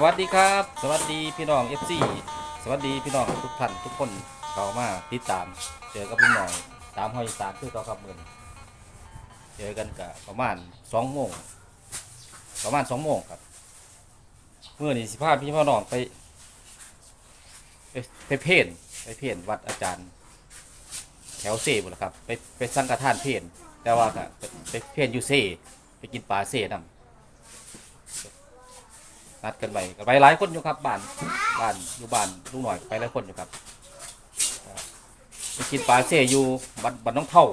สวัสดีครับ สวัสดีพี่น้อง FC สวัสดีพี่น้องทุกท่านทุกคนเข้ามาติดตาม เจอกับพี่น้องตามหอยสารคือต่อกับเมือนเจอกันกับประมาณสองโมงประมาณสองโมงครับเมื่อนี้สิพาพี่พ่อน้องไปไปเพนไปเพนวัดอาจารย์ แถวเซ่บุนละครับ ไปไปสังฆทานเพนแต่ว่าก็ไปไปเพนอยู่เซ่ไปกินปลาเซ่นำ นัดกันไปกันไปหลายคนอยู่ครับบ้านบ้านอยู่บ้านลุงหน่อยไปหลายคนอยู่ครับไปกินปลาเสยอยู่บ้านบ้านน้องเท่า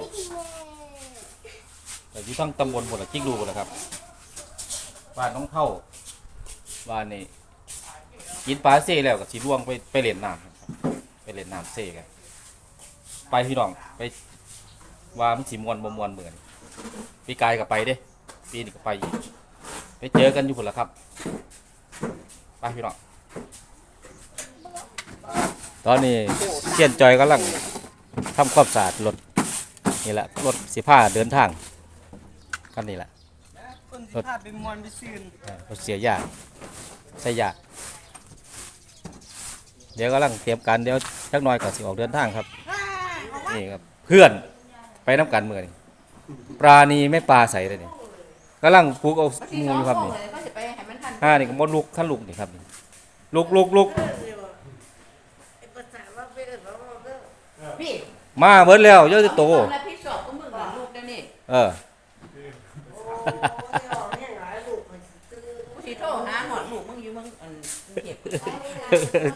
แต่อยู่ทั้งตำบลบนละจิกดูบนละครับบ้านน้องเท่าบ้านนี่กินปลาเสยแล้วก็สีล่วงไปไปเล่นน้ำไปเล่นน้ำเสกันไปพี่น้องไปว่ามันสีมวนบ่มวนเหมือนปีกายกับไปเด้ปีนี้ก็ไปอีกไปเจอกันอยู่คนละครับ พี่น้องตอนนี้เชียนจอยกำลังทำความสะอาดรถนี่แหละรถสิผ้าเดินทางคันนี้แหละคนสิพาไปมวนไปซื่นเออรถเสียยากใส่ยากเดี๋ยวกำลังเตรียมการเดี๋ยวชักหน้อยก่อนสิออกเดินทางครับนี่ครับเพื่อนไปน้ำกันเมื่อนี่ปลานีไม่ปลาใสเลยนี่กำลังปลูกเอาหมูอยู่ครับนี่ก็จะไปให้มันทันห้านี่ก็มดลูกขั้นลูกนี่ครับนี่ ลูกลูกลูกพี่มาเบิดแล้วเยอะจะโตแล้วพี่สอบก็มึงกับลูกได้นี่เออกูสิโทรหาหมอดลูกมึงอยู่มึงอันเก็บ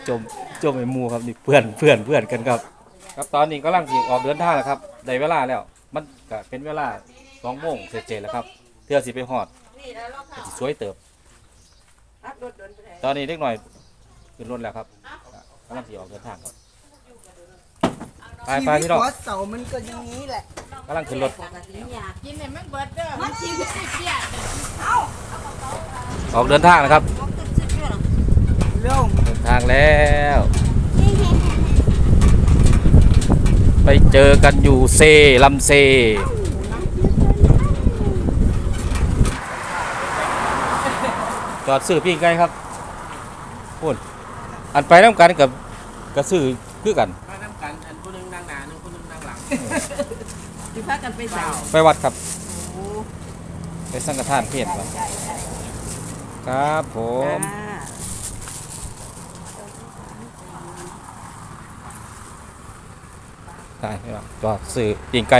จมจมไอ้หมูครับนี่เพื่อนเพื่อนเพื่อนกันครับ ครับตอนนี้กำลังสิออกเดินทางแล้วครับได้เวลาแล้ว มันก็เป็นเวลาสองโมงเสร็จๆแล้วครับเพื่อสิไปหอดก็สิสวยเติบ ตอนนี้เล็กหน่อย ขึ้นรถแล้วครับกำลังสิออกเดินทางครับไปไปพี่น้องชีวิตหัวเสามันก็อย่างนี้แหละกำลังขึ้นรถอยากกินเนี่ยมันเบิดเด้อมันชีวิตสิเปียกออกเดินทางนะครับเรื่องเดินทางแล้ว ไปเจอกันอยู่เซลำเซจอดซื้อพี่ไงครับพูด อันไปน้ำกันกับกระซื้อคือกันมาน้ำกันอันผู้หนึงนั่งหน้าหนึงผู้หนึงนั่งหลังสิพากันไปใส่ไปวัดครับไปสังฆทานเพศครับครับผมได้ครับจอดซื้อปีงไก่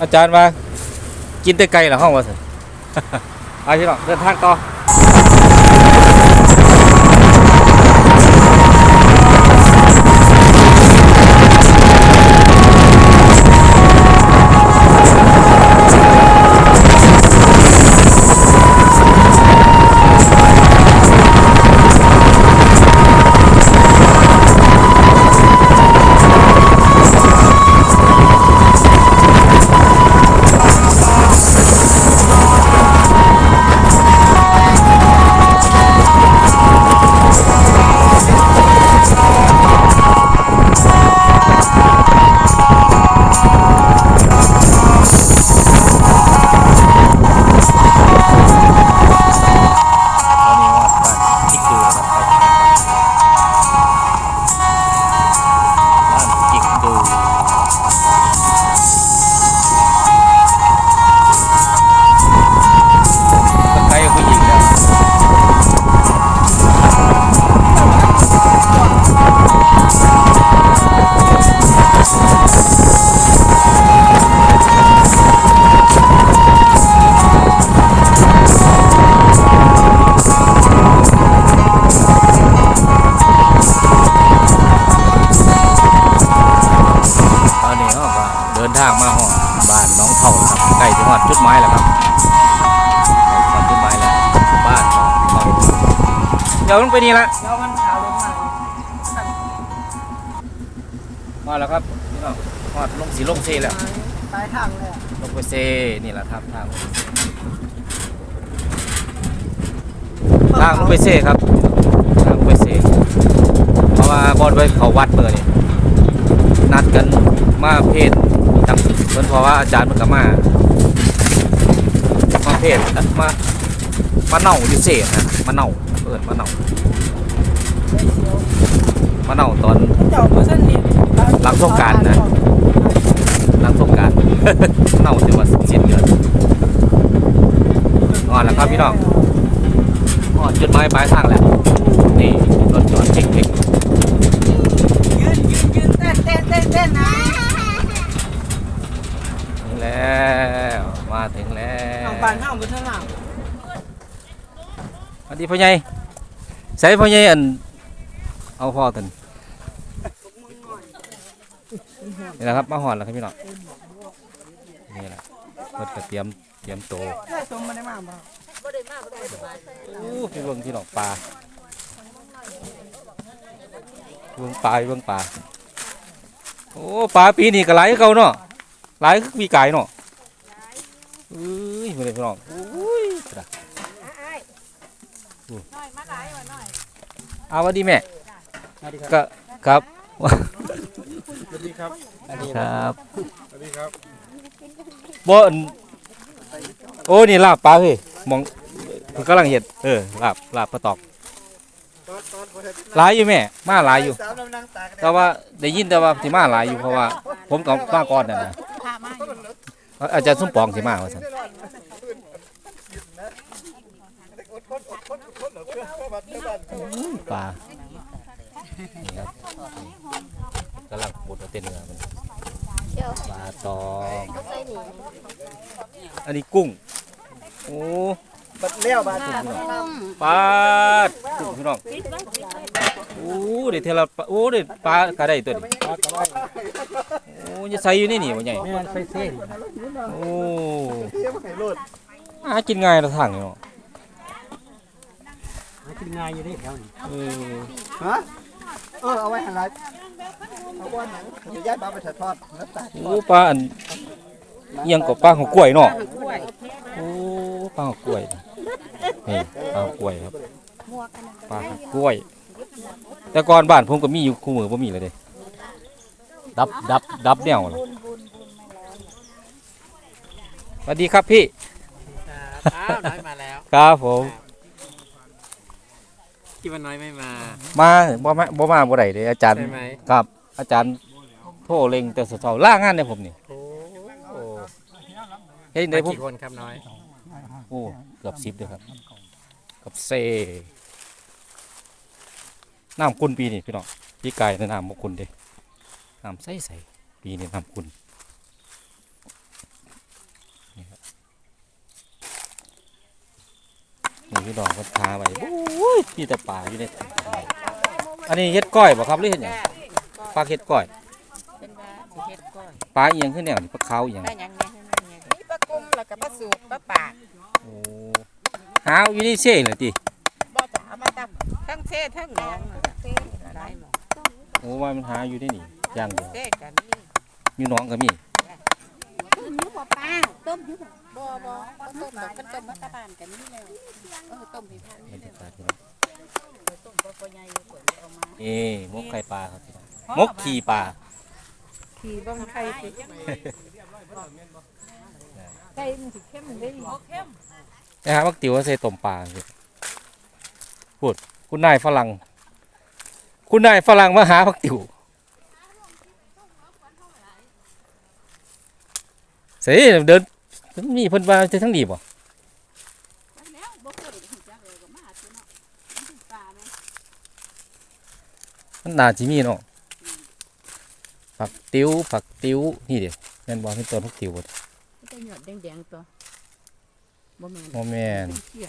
อาจารย์ว่ากินแต่ไก่เหรอห้องวะสิ เอาที่หรอเดินทางต่อ นี่ละแล้วมันขาวลงมามาแล้วครับพี่น้องหอดลงสีลงเซแล้วปลายทางเลยอะลงไปเซนี่แหละครับทางทางลงไปเซครับทางลงไปเซเพราะว่าบอลไปเขาวัดเมื่อนี่นัดกันมาเพศจังเพิ่นเพราะว่าอาจารย์มันก็มามาเภทมามาเน่าดิเศษนะมาเน่าเอิ้นมาเน่า มาเน่าตอนเจ้าบ่ซั่นเห็นหลังสงกรานต์นะหลังสงกราร เน่าจังหวัดสิ้นเดือนอ่อนแล้วครับพี่น้องอ่อนจุดหมายปลายทางแล้วนี่รถจอดเช็คเช็คยืนยืนยืนเต้นเต้นเต้นเต้นนะถึงแล้วมาถึงแล้วเอาบ้านเฮาบ่ทันหลังสวัสดีพ่อใหญ่ใส่พ่อใหญ่อันเอาพ่อตัน นี่แหละครับมาหอนแล้วครับพี่น้องนี่แหละรถกระเตรียมเตรียมโตวได้สมบ่ได้มาบ่โอ้พี่เบิ่งพี่น้องปลาเบิ่งปลาเบิ่งปลาโอ้ปลาปีนี้ก็หลายคือเก่าเนาะหลายคือปีกายเนาะเอ้ยมาเลยพี่น้องโอ้ยจ้ะอู้เอาสวัสดีแม่สวัสดีครับก็ครับ สวัสดีครับ ครับสวัสดีครับบ่อันโอ้นี่ลาบปลาเฮ้ยมองเพิ่นกำลังเห็ดเออลาบลาบปลาตอกหลายอยู่แม่มาหลายอยู่สาวน้ำนางตากแต่ว่าได้ยินแต่ว่าสิมาหลายอยู่เพราะว่า ผมกับมาก่อนน่ะนะอาจารย์สมปองสิมาว่าซั่นปลา นี่ครับกำลังปวดเอาเต้นเนื้อมันปลาตองอันนี้กุ้งโอ้บัดแล้วบาดนี้ปลากุ้งพี่น้องโอ้เด็ดเทละปลาโอ้เด็ดปลากระไดตัวนี้ปลากระไรโอ้ยใส่อยู่ในนี่บ่ใหญ่แม่นใส่เส้นโอ้หากินง่ายละทางนี่เนาะหากินง่ายอยู่นี่แถวนี้เออฮะ เออเอาไว้หั่นล่ะเอาไว้หนังเดี๋ยวย้ายปลาไปถ่ายทอดแล้วตากโอ้ปลาอันเอียงกับปลาของกล้วยเนาะโอ้ปลาของกล้วยนี่ปลาของกล้วยครับปลาของกล้วย แต่ก่อนบ้านผมก็มีอยู่คู่มือบ่มีเลยเด้ดับดับดับแนวล่ะสวัสดีครับพี่ อ้าวน้อยมาแล้ว ครับผม คิดว่าน้อยไม่มา มาบ่มาบ่มาบ่ได้เด้อาจารย์ใช่ไหม ครับ อาจารย์โทรเล็งแต่เช้าๆล่างานในผมนี่โอ้โหเฮ็ดมาได้ผมกี่คนครับน้อย โอ้เกือบ10เด้อครับเกับเซน้ำคุณปีนี่พี่น้องพี่กายในน้ำบ่คุณเด้น้ำใสๆปีนี้น้ำคุณนี่ครับ นี่พี่น้องก็ทาไว้โอ้ยมีแต่ปลาอยู่ในถังอันนี้เฮ็ดก้อยบ่ครับหรือเฮ็ดหยังปลาเฮ็ดก้อยเป็นว่าสิเฮ็ดก้อยปลาอีหยังคือแนวนี่ปลาขาวอีหยังได้หยังเนี่ยนี่ปลากุ้งแล้วก็ปลาสูบปลาปากโอ้หาวอยู่ในเซ่เลยติบ่จะเอามาตำทั้งเซ่ทั้งหนองเซ่ได้หมดโอ้ว่ามันหาอยู่ได้นี่อย่างเดียวเซ่กันนี่อยู่หน้องก็มีต้มหิว บ่ป้าต้มหิวบ่บ่บ่บ่ต้มดอกกันต้มมาตะบานกันนี่เลยเออต้มให้ทานบรนี่รเลยยากาศพี่น้องต้มบ่ปใหญ่กว่าเอามาเอ้มกไข่ปลาครับมกขี่ปลาขี่บ่ไข่สิไก่มันสิเข้มได้มนะฮะมักติวว่าใส่ต้มปลาสิพูดคุณนายฝรั่ง คุณนายฝรั่งมาหามักติว เสียเดินมีเพิ่นว่าจะทั้งดีบ่แล้วบ่เคยเห็นจักเลยก็มาตัวเนาะมันเป็นปลาแม่มันน่าสิมีเนาะผักติ๋วผักติ๋วนี่เดี๋ยวแม่นบ่เป็นต้นผักติ๋วบ่จะหยอดแดงๆตัวบ่แม่นบ่แม่นเป็นเขี้ย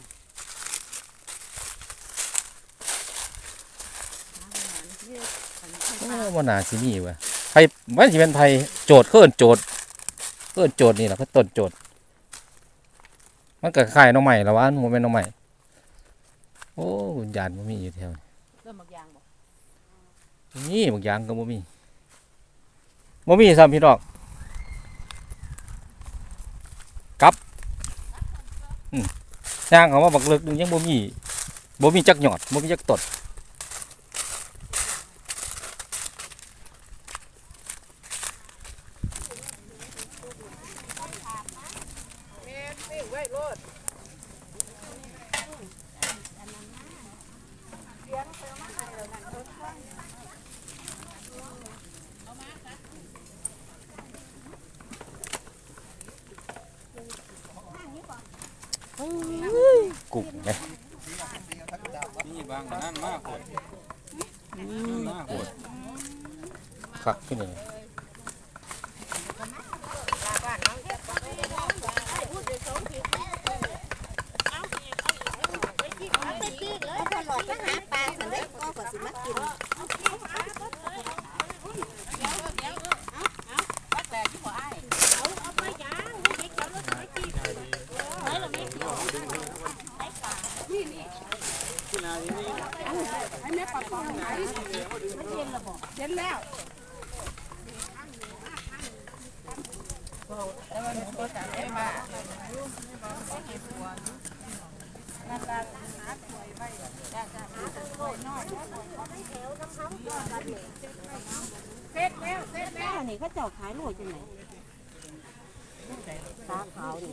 โอ้บ่น่าสิมีว่ะไผมันสิเป็นไผโจทย์เขาเอิ้นโจทย์ เขาเอิ้นโจทย์นี่ล่ะเขาต้นโจทย์มันก็คล้ายหน้องใหม่ละวะมันเป็นหน้องใหม่โอ้ยานบ่มีอยู่แถวนี้เริ่มบักยางบ่นี่บางอย่างก็บ่มีบ่มีซ้ำพี่น้องกลับอืมย่างเขามาบักเลิกหนึงยังบ่มีบ่มีจักหยอดบ่มีจักตดแม่นปิ้งไว้โลด กุ้งไหนี่บางนั่นมากปวดมากปวดคลักขึ้นเลย อันนี้เขาเจ้าขายโลจังไหนตาขาวนี่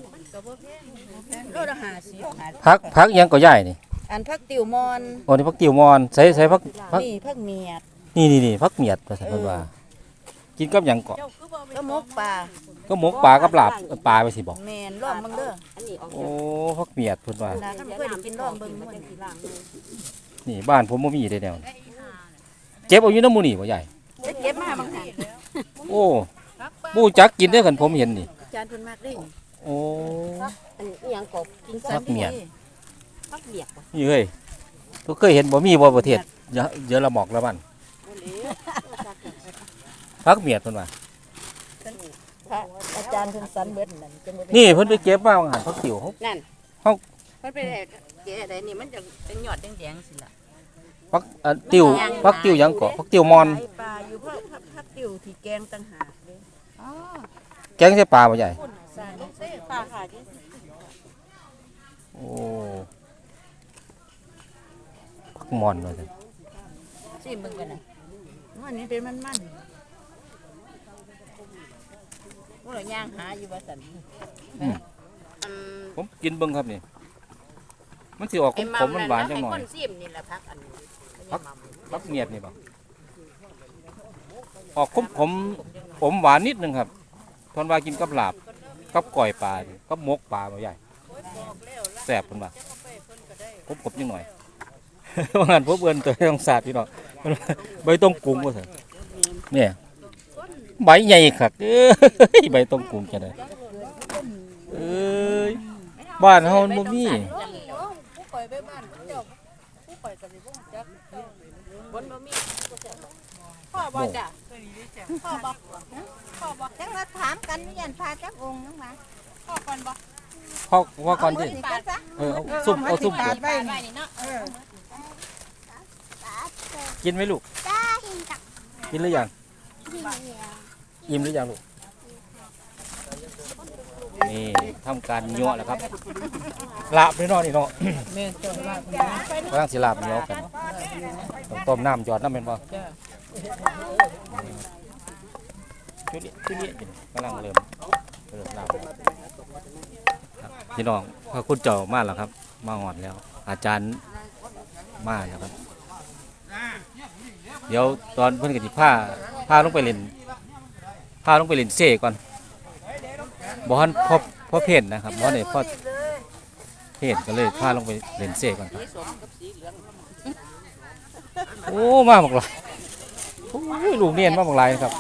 โลละห้าสิบพักพักยังก็ใหญ่นี่ อันพักติวมอนโอ้นี่พักติวมอนใส่ใส่พักพักนี่พักเมียดนี่นี่นี่พักเมียดภาษาเพิ่นว่ากินกับหยังเกาะก็มกปลาก็หมกปลากับลาบปลาไปสิบอกแมนร่องเบิ่งเด้อโอ้พักเมียดเพิ่นว่านะท่านเคยได้กินร่องเบิ่งมันนี่บ้านผมบ่มีได้แนวนี้ เจ็บเอาอยู่น้ำหมูนี่บ่ใหญ่จะเก็บมาบางหันโอ้บูจักกินได้อคันผมเห็นนี่จานเพิ่นมากเด้โอ้ อันนี้อิหยังกบกินพักเมียดพักเบียกบ่นี่เฮ้ยก็เคยเห็นบ่มีบ่ประเทศเยอะเยอะละหมอกละบ้านพักเมียดเพิ่นว่าพระอาจารย์เพิ่นสันเบิดนั่นจะบ่ได้นี่เพิ่นไปเก็บมาบางหันพักติ๋วเขา นั่นเอ้ามันเป็นแก่อะไรนี่มันจะเป็นยอดแดงๆสิล่ะ พักเอ่อติ๋วพักติ๋วหยังเกาะพักติ๋วมอนขายปลาอยู่เพราะพักพักติวที่แกงต่างหากเด้อ๋อแกงใส่ปลาบ่ใหญ่สารเซ่ปลาค่ะที่โอ้พักมอนว่าซั่นชิมเบิ่งกันน่ะวันนี้เป็นมันๆพวกเราย่างหาอยู่ว่าซั่นอืมผมกินเบิ่งครับนี่ มันสิออกไอ้ขมๆหวานๆจังหน่อยให้คนซิมนี่แหละพักอันนี้พักเมียดนี่บ่ออกขมขมๆอมหวานนิดนึงครับทนว่ากินกับลาบกับก่อยปลานี่กับหมกปลาบ่ใหญ่แซ่บเพิ่นว่าผมกบนิดหน่อย ว่างั้นผมเอิ้นตัวต้องสาดพี่น้องเพิ่นว่าใบต้มกุ้งว่าซั่นเนี่ยใบใหญ่คักเอ้ยใบต้มกุ้งจังได๋เอ้ยบ้านเฮามันบ่มีผู้ป ล่อยไปบ้านเจ้าผู้ปล่อยกับสิบ่จักบนบ่มีพ่อบ่จ้ะพ่อบ่พ่อบ่จังว่าถามกันนี่ยันพาจักองค์นังมาพ่อก่อนบ่พอว่าก่อนสิสิกันซะเออเอาซุปเอาซุปก่อนไปนี่เนาะกินไหมลูกกินหรือยัง อิ่มหรือยังลูก นี่ทำการยั่วแล้วครับลาบนี่เนาะนี่เนาะกำลังสิลาบเหนียวกันต้องต้มน้ำหยอดน้ำเป็นบ่ชุดนี้ชุดนี้กำลังเริ่มเริ่มลาบแล้วครับพี่น้องพระคุณเจ้ามาแล้วครับ มาหอดแล้ว อาจารย์มาแล้วครับ เดี๋ยวตอนเพิ่นก็สิพาพาลงไปเล่นพาลงไปเล่นเซ่ก่อน บ่ฮันพอพอเพศนะครับบ่ได้พอเพศก็เลยพาลงไปเล่นเซ่ก่อนครับโอ้มาบักหลายโอ้ยลูกเนียนมาบักหลายครับ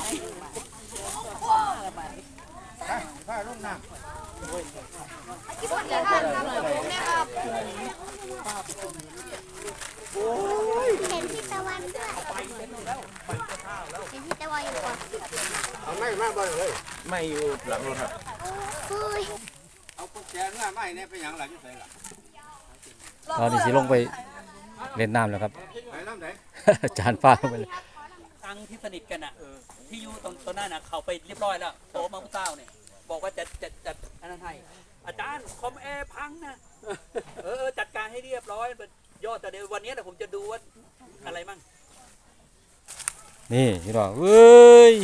ต อนนี้สิลงไปเล่นน้ำแล้วครับอาจารย์ฟ้าลงไปเลยตังที่สนิทกันอะที่อยู่ตรงตรงนั้นน่ะเขาไปเรียบร้อยแล้วโตมาพุเต้าเนี่ยบอกว่าจะจะจะอันนั้นให้อาจารย์คอมแอร์พังนะเออเออจัดการให้เรียบร้อยยอดแต่เดี๋ยววันนี้แหละผมจะดูว่าอะไรมั่ง นี่พี่น้องเอ้ย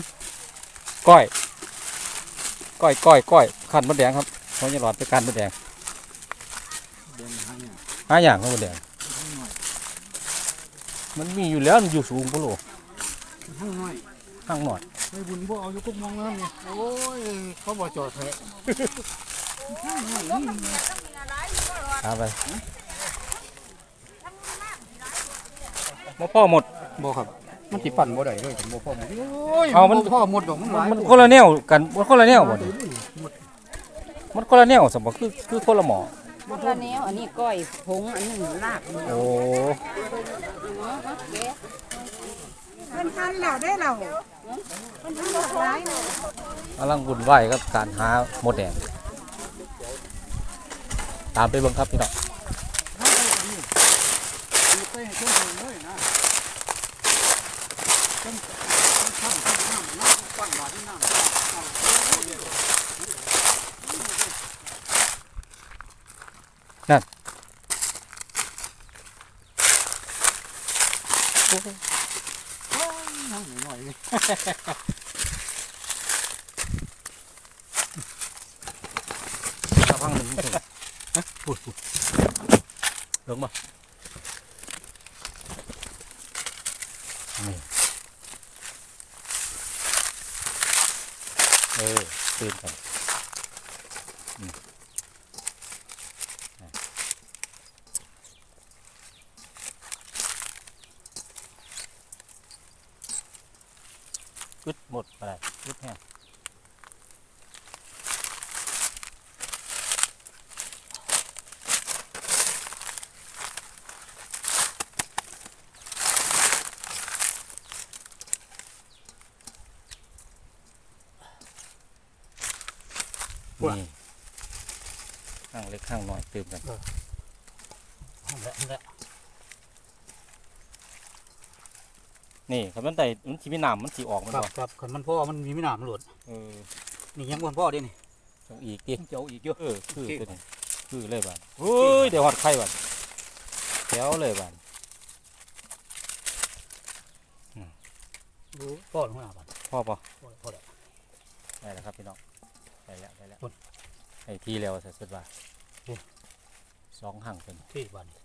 ก้อยก้อยก้อยก้อยขันมดแดงครับเขาจะหลอดไปกันมดแดงห้าอย่างครับมดแดงมันมีอยู่แล้วมันอยู่สูงปะโลห้างหน่อยห้างหน่อยไม่บุญพวกเอาอยู่กุ๊กมองน้ำเนี่ยโอ้ยเขาบอกจอดแท้เอาไปมาพ่อหมดโบครับ มันสิปั่นบ่ได้เลยผมบ่พอหมดโอ้ยเอามัน บ่พอหมดดอกมันหลายมันคนละแนวกันมันคนละแนวบ่นี่มันคนละแนวสมบ่คือคือคนละหมอคนละแนวอันนี้ก้อยผงอันนี้ลาบนี่โอ้มันทันแล้วได้เรามันทันหลากหลายเนาะกำลังวุ่นวายกับการหาหมดแดงตามไปเบิ่งครับพี่น้อง เต้นช่วงหนึ่งเลยนะต้นต้นข้ามต้นน้ำน้ำปั้นบาดนี่น้ำ น้ำ หน่อยๆนี่ตาพังหนึ่งถึงฮะพูดพูดลงมานี่เออตื่นกันอืมอะกึด หมดอะไรกึดแห้งนี่ข้างเล็กข้างน้อยตื่มกันนี่คำนั้นแต่มันสีมีน้ำมันสีออกมันครับบ่ครับคันมันพ่อมันมีไม่น้ำหลุดเออนี่ยังบ่พ่อเด้นี่จงอีกดิเจ้าอีกเยอะ เออคือตัวนี้คือเลยบ้านเฮ้ยเดี๋ยวหอดไข่บ้านแถวเลยบ้านรู้พ่อลงมาบ้านพ่อปะพ่อพ่อแล้วได้แล้วครับพี่น้องได้แล้วได้แล้วพุ่นไอ้ที่แล้วใส่สุดว่าพุ่นสองหั่งเป็นที่บ้านนี่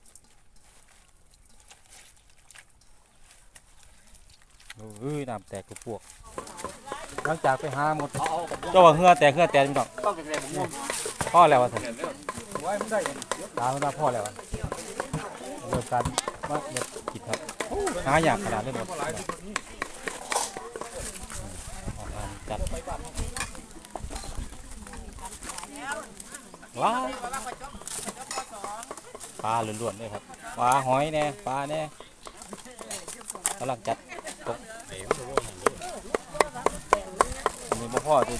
เฮ้ยน้ำแตกกระปวก หลังจากไปหาหมดเอาเอาเจ้าว่าเหงือแตกเหงือแตกพี่น้องต้องแรงๆผมงงพ่อแล้ววะท่านไว้มันได้ยังตามมาพ่อแล้วอะเริ่มการมาเด็ดกินครับหาอยากขนาดนี้หมดออกมาจัดว้าวปลาล้วนๆเลยครับปลาหอยแน่ปลาแน่กำลังจัดตกอันนี้ บ่พ่อจะ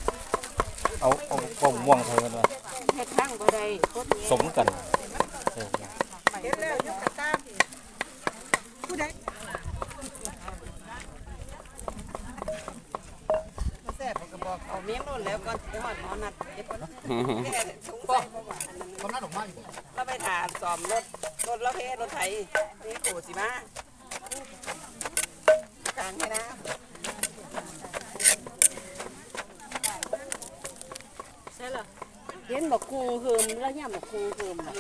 เอาเอากล้องม่วงใส่กันมาเฮ็ดทั้งบ่ได้โคตรสมกันเออเห็นแล้วยกกระตามผู้ใดแซ่บก็บอกเอาเมียงโน่นแล้วก่อนไปหอดหมอนัดเก็บก่อนถุงใส่บ่ว่าอันนั้นตอนนั้นออกมาอยู่เราไปถามสอมรถรถเราเพรถไถนี่โอ้สิมากลางให้นะ เห็น บอกคุงเฮิมแล้วเนี่ยบอกคุงเฮิมบ่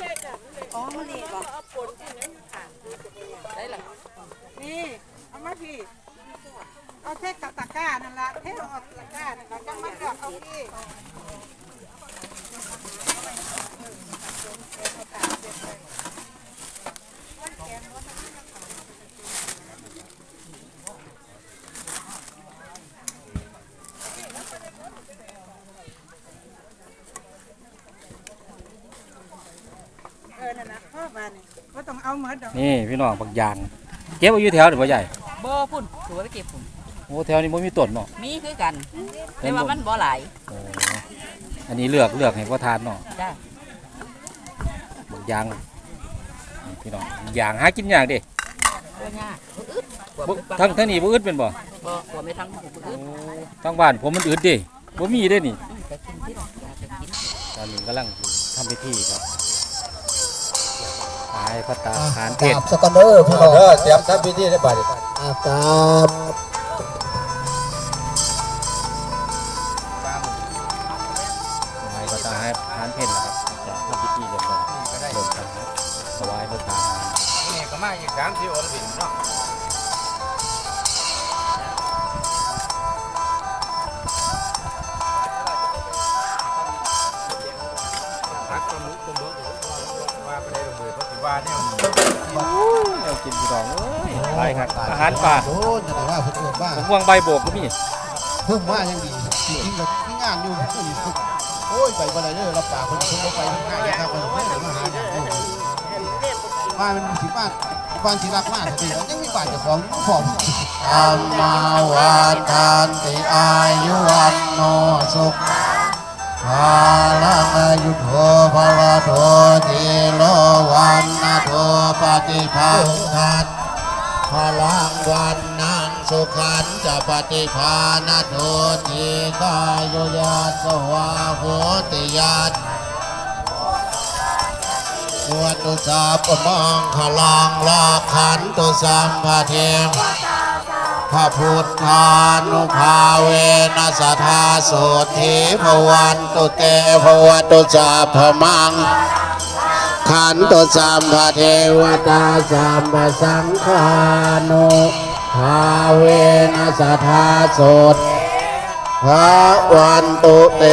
อ๋อมันนี่บ่อาปนได้หรอนี่เอามาพี่เอาเทกับตะกร้านั่นละเทเออกตะกร้านั่นละจังมาเกาะเอาพี่ เออนั่นนะพ่อมานี่ก็ต้อง เอาเหมือนดอกนี่พี่น้องบางยางเก็บไว้อยู่แถวหรือว่าใหญ่บ่พุ่นตัวไปเก็บผมโอ้แถวนี้บ่มีต้นเนาะมีคือกันแต่ว่ามันบ่หลายโอ้อันนี้เลือกเลือกให้พ่อทานเนาะจ้าบางยางนี่พี่น้องบางยางหากินยากเดิบ่ยากบ่อึดบ่ทั้งทั้งนี้บ่อึดเป็นบ่บ่บ่ไม่ทั้งบ่อึดโอ้ทั้งบ้านผมมันอึดเดิบ่มีเด้นี่อืมแต่กินที่ดอกอยากจะกินตอนนี้กำลังทำพิธีครับตายพระตาหารเพกชรารบสกอนเดอร์พี่น้องเด้อเตรียมทำพิธีได้บัดนี้อากราบ ป่าโอ้จะได้ว่าเพิ่นเอิ้นว่าผมวางใบโบกก็มีเพิ่งมายังดีจริงๆก็มีงานอยู่เพิ่นโอ้ยไปบ่ได้เด้อรับปากเพิ่นเพิ่นบ่ไปง่ายครับเพิ่นเพิ่นมาหาอย่างนี้มาเป็นสิบ้านบ้านที่รักมากสิยังมีบ้านเจ้าของพร้อมอัมมาวาทานติอายุวันโนสุขภาลังอายุโทภวะโทติโลวันนาโทปฏิภาคัน พลังวันนังสุขันจะปฏิภาณโทติกายุยาสวาโหติยาตวัตุสาปมังพลังลาขันตุสัมภเทมพระพุทธานุภาเวนัสธาโสธีภวันตุเตภวตุสาพมัง ขันตุสัมภเทวตาสัมสังฆานุภาเวนัสธาโสตภวันตุเต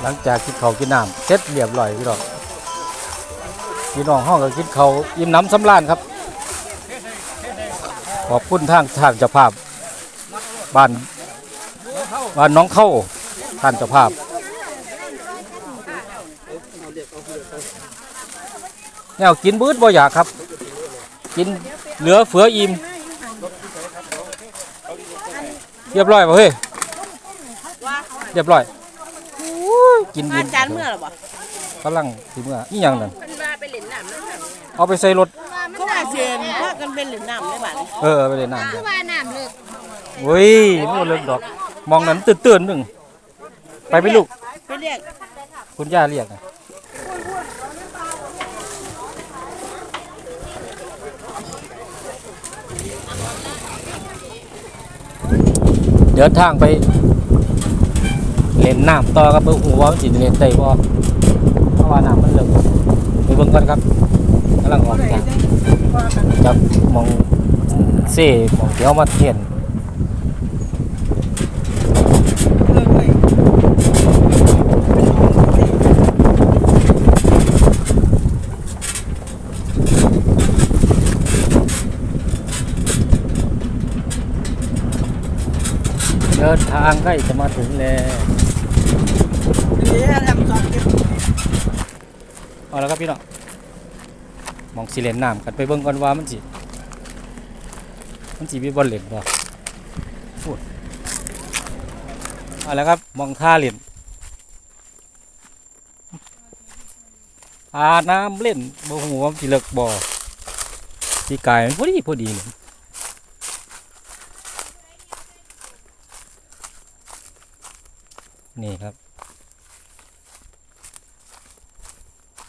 หลังจากกินเขาวกินน้ำเสร็จเรียบร้อยพี่น้องพี่น้องห้องก็กินเขาวอิ่มน้ำสำราญครับ ขอบคุณทางทางเจ้าภาพ บ้านบ้านน้องเข้าท่านเจ้าภาพ แนวกินบืดบ่อยากครับ กินเหลือเฟืออิ่มเรียบร้อยป่ะเฮ้ยเรียบร้อยอู้ยกินมาอิ่มจานเมื่อหรอบ่กำลังสิเมื่ออีหยังนั่นเพิ่นว่าไปเล่นน้ำแล้วค่ะเอาไปใส่รถเขาว่าเสียนพากันไปเล่นน้ำได้บัดนี้เออเอาไปเลยน้ำคือว่าน้ำเลิกเฮ้ยไม่เลิกดอก มองนั้นตื่นตื่นๆหนึ่งไปไหม่ลูกไปเรียกคุณย่าเรียกนะ เดินทางไปเล่นน้ำต่อครับเพื่อหัวามันสิเล่นได้บ่เพราะว่าน้ำมันเลิกไปเบิ่งกันครับกำลังออกจากจากมองเซ่หมองเดี๋ยวมาเทียน เดิน ทางใกล้จะมาถึงแล้วเอาแล้วครับพี่น้องมองสิเลนน้ำกันไปเบิ่งก่อนว่ามันสิมันสิมีบอลเล่นบ่พูดเอาแล้วครับมองท่าเล่นอาน้ำเล่นบ่หัวามันสิเลิกบ่ที่กายมันพอดีพอดีเลย นี่ครับ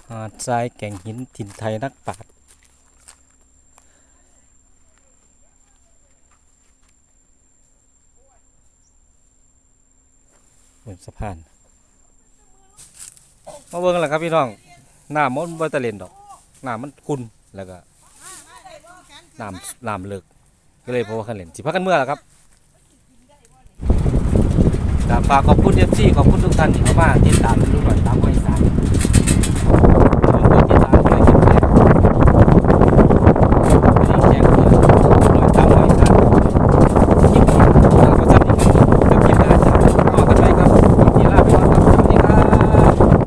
หาดทรายแก่งหินถิ่นไทยนักปราชญ์บนสะพาน มาเบิ่งแล้วครับพี่น้องน้ำมันบ่ตะเลนดอกน้ำมันขุ่นแล้วก็น้ำน้ำเลิกก็เลยเพราะว่าคันเล่นสิพักกันเมื่อแล้วครับ ฝากขอบคุณเอฟซีขอบคุณทุกท่านที่เข้ามาติดตามดูหน่อยตามไป